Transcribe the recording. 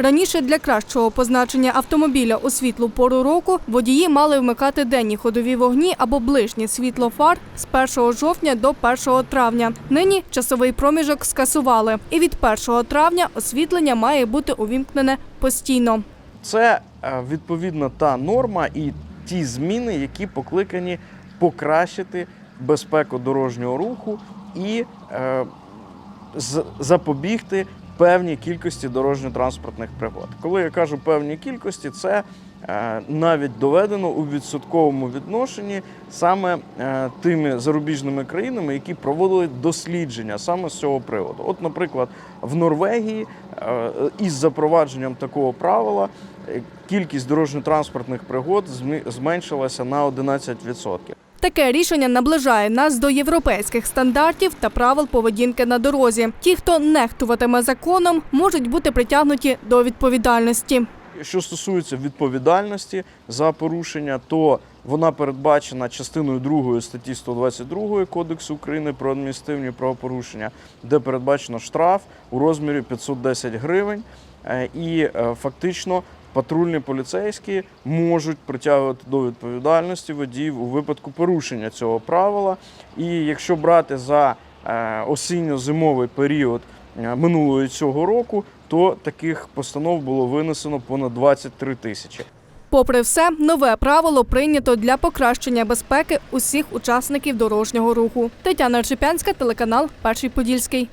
Раніше для кращого позначення автомобіля у світлу пору року водії мали вмикати денні ходові вогні або ближнє світло фар з 1 жовтня до 1 травня. Нині часовий проміжок скасували, і від 1 травня освітлення має бути увімкнене постійно. Це е, відповідно та норма і ті зміни, які покликані покращити безпеку дорожнього руху і е, запобігти певній кількості дорожньо-транспортних пригод. Коли я кажу певній кількості, це е, навіть доведено у відсотковому відношенні саме е, тими зарубіжними країнами, які проводили дослідження саме з цього приводу. От, наприклад, в Норвегії е, із запровадженням такого правила кількість дорожньо-транспортних пригод зменшилася на 11%. Таке рішення наближає нас до європейських стандартів та правил поведінки на дорозі. Ті, хто нехтуватиме законом, можуть бути притягнуті до відповідальності. Що стосується відповідальності за порушення, то вона передбачена частиною 2 статті 122 Кодексу України про адміністративні правопорушення, де передбачено штраф у розмірі 510 гривень. Е, І е, фактично патрульні поліцейські можуть притягувати до відповідальності водіїв у випадку порушення цього правила. І якщо брати за е, осінньо-зимовий період е, минулого цього року, то таких постанов було винесено понад 23 тисячі. Попри все, нове правило прийнято для покращення безпеки усіх учасників дорожнього руху. Тетяна Рчепянська, телеканал Перший Подільський.